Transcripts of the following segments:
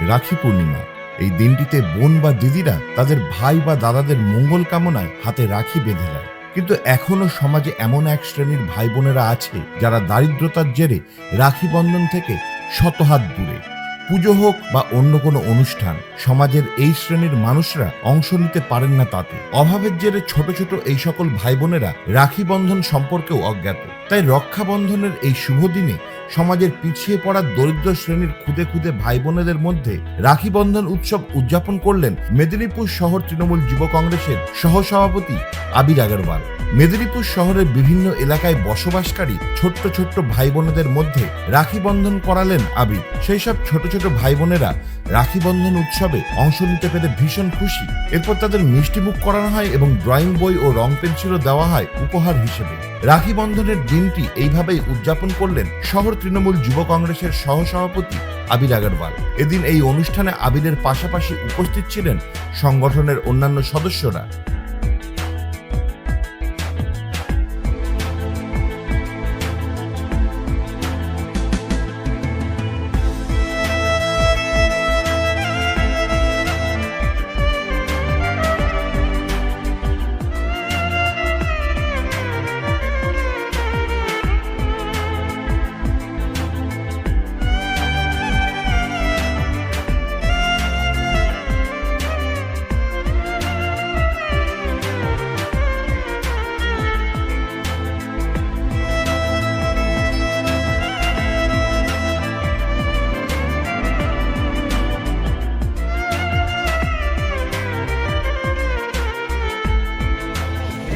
রাখি পূর্ণিমা। এই দিনটিতে বোন বা দিদিরা তাদের ভাই বা দাদাদের মঙ্গল কামনায় হাতে রাখি বেঁধে দেয় কিন্তু এখনও সমাজে এমন এক শ্রেণির ভাই বোনেরা আছে যারা দারিদ্রতার জেরে রাখি বন্ধন থেকে শতহাত দূরে। পুজো হোক বা অন্য কোনো অনুষ্ঠান, সমাজের এই শ্রেণির মানুষরা অংশ নিতে পারেন না তাতে। অভাবের জেরে ছোট ছোট এই সকল ভাই বোনেরা রাখি বন্ধন সম্পর্কেও অজ্ঞাত। তাই রক্ষাবন্ধনের এই শুভ দিনে সমাজের পিছিয়ে পড়া দরিদ্র শ্রেণির খুদে খুদে ভাই বোনেদের মধ্যে রাখি বন্ধন উৎসব উদযাপন করলেন মেদিনীপুর শহর তৃণমূল যুব কংগ্রেসের সহসভাপতি আবির আগরওয়াল। মেদিনীপুর শহরের বিভিন্ন এলাকায় বসবাসকারী ছোট্ট ছোট্ট ভাই বোনেদের মধ্যে রাখি বন্ধন করালেন আবির। সেই সব ছোট ছোট ভাই বোনেরা রাখি বন্ধন উৎসবে অংশ নিতে পেরে ভীষণ খুশি। এরপর তাদের মিষ্টিমুখ করানো হয় এবং ড্রয়িং বই ও রং পেন্সিলও দেওয়া হয় উপহার হিসেবে। রাখি বন্ধনের দিনটি এইভাবেই উদযাপন করলেন শহর তৃণমূল যুব কংগ্রেসের সহসভাপতি আবির আগরওয়াল। এদিন এই অনুষ্ঠানে আবিরের পাশাপাশি উপস্থিত ছিলেন সংগঠনের অন্যান্য সদস্যরা।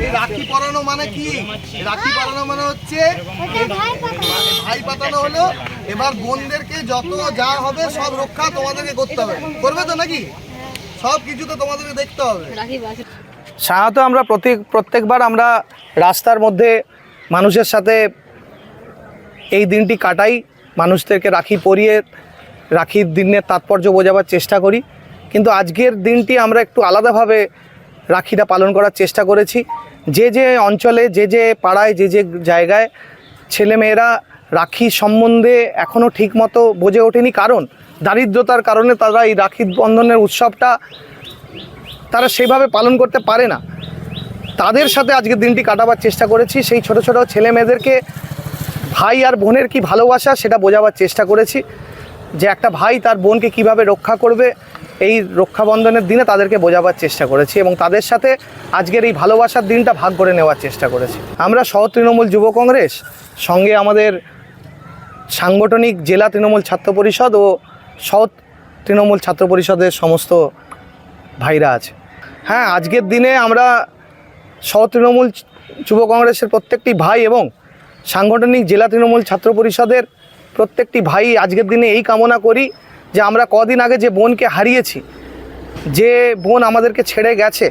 এই রাখি পরানো মানে কি? রাখি পরানো মানে হচ্ছে ভাই পাতানো হলো। এবার বোনদেরকে যত যা হবে সব রক্ষা তোমাদেরকে করতে হবে। করবে তো নাকি? সব কিছু তো তোমাদেরকে দেখতে হবে। সাধারণত আমরা প্রতি প্রত্যেকবার আমরা রাস্তার মধ্যে মানুষের সাথে এই দিনটি কাটাই। মানুষদেরকে রাখি পরিয়ে রাখির দিনের তাৎপর্য বোঝাবার চেষ্টা করি। কিন্তু আজকের দিনটি আমরা একটু আলাদাভাবে রাখিটা পালন করার চেষ্টা করেছি। যে যে অঞ্চলে, যে যে পাড়ায়, যে যে জায়গায় ছেলেমেয়েরা রাখি সম্বন্ধে এখনও ঠিকমতো বোঝে ওঠেনি, কারণ দারিদ্রতার কারণে তারা এই রাখি বন্ধনের উৎসবটা তারা সেভাবে পালন করতে পারে না। তাদের সাথে আজকের দিনটি কাটাবার চেষ্টা করেছি। সেই ছোট ছোট ছেলে মেয়েদেরকে ভাই আর বোনের কি ভালোবাসা সেটা বোঝাবার চেষ্টা করেছি যে একটা ভাই তার বোনকে কীভাবে রক্ষা করবে এই রক্ষাবন্ধনের দিনে তাদেরকে বোঝাবার চেষ্টা করেছি এবং তাদের সাথে আজকের এই ভালোবাসার দিনটা ভাগ করে নেওয়ার চেষ্টা করেছি। আমরা সহ তৃণমূল যুব কংগ্রেস, সঙ্গে আমাদের সাংগঠনিক জেলা তৃণমূল ছাত্র পরিষদ ও সহ তৃণমূল ছাত্র পরিষদের সমস্ত ভাইরা আছে। হ্যাঁ আজকের দিনে আমরা সহ তৃণমূল যুব কংগ্রেসের প্রত্যেকটি ভাই এবং সাংগঠনিক জেলা তৃণমূল ছাত্র পরিষদের প্রত্যেকটি ভাই আজকের দিনে এই কামনা করি যে আমরা কদিন আগে যে বোনকে হারিয়েছি, যে বোন আমাদেরকে ছেড়ে গেছে,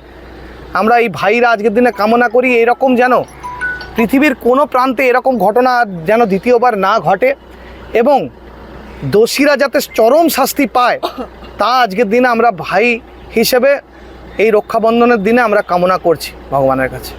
আমরা এই ভাইরা আজকের দিনে কামনা করি এরকম যেন পৃথিবীর কোনো প্রান্তে এরকম ঘটনা যেন দ্বিতীয়বার না ঘটে এবং দোষীরা যাতে চরম শাস্তি পায়, তা আজকের দিনে আমরা ভাই হিসেবে এই রক্ষাবন্ধনের দিনে আমরা কামনা করছি ভগবানের কাছে।